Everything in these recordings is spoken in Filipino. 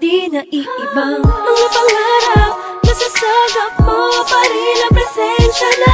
di naiibang Mga pangarap. Nasasagap mo pa rin ang presensya ng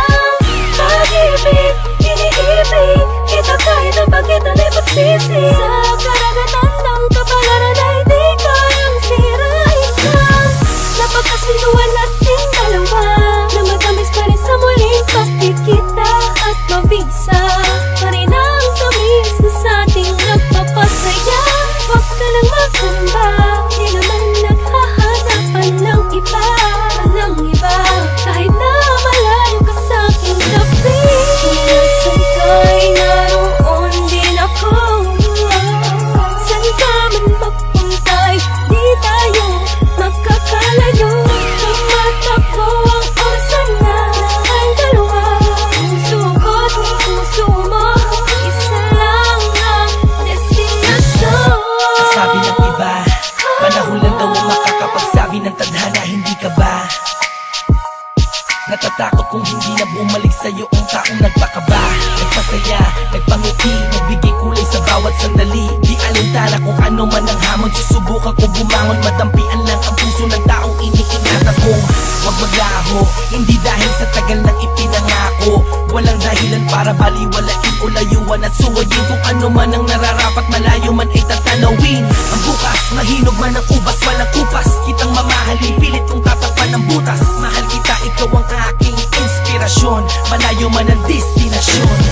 Natatakot kung hindi na bumalik sa'yo ang taong nagpakaba. Nagpasaya, nagpangiti, nagbigay kulay sa bawat sandali. Di alintana kung ano man ang hamon. Susubukan ko bumangon, madampian lang ang puso ng taong iniingatan kong Huwag maglaho, hindi dahil sa tagal ng ipinangako. Walang dahilan para baliwalain o layuan at suwayin Kung ano man ang nararapat. Malayo man ay tatanawin. Ang bukas, mahinog man ang ubas, walang kupas. Kitang mamahalin, pilit kong tatapan ng butas. Mahal kita, ikaw ang aking inspirasyon. Malayo man ang destinasyon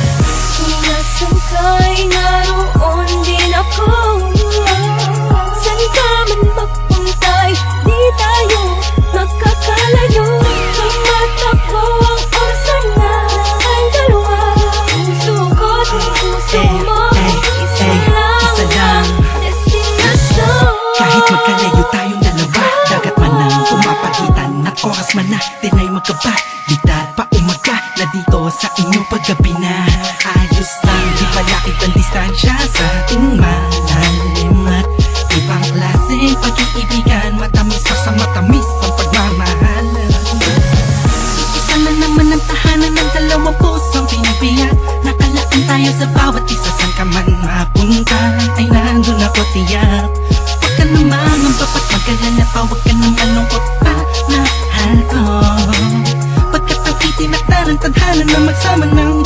man na Di na'y magkaba Ditad pa umaga Na dito sa inyo paggabi na. Ayos lang Di palakit ang distansya Sa ating malalim At ibang klaseng pag-iibigan Matamis pa sa matamis Ang pagmamahal. Isa na naman ang tahanan ng dalawang pusong pinipiyak Nakalaan tayo sa bawat isa Saan ka man mapunta Ay nandun ako tiyak. Huwag ka naman ang Mag-alala pa Huwag ka naman lungkot pa Mahal ko. Pagkat ang itinakda ng tadhana Na magsama ng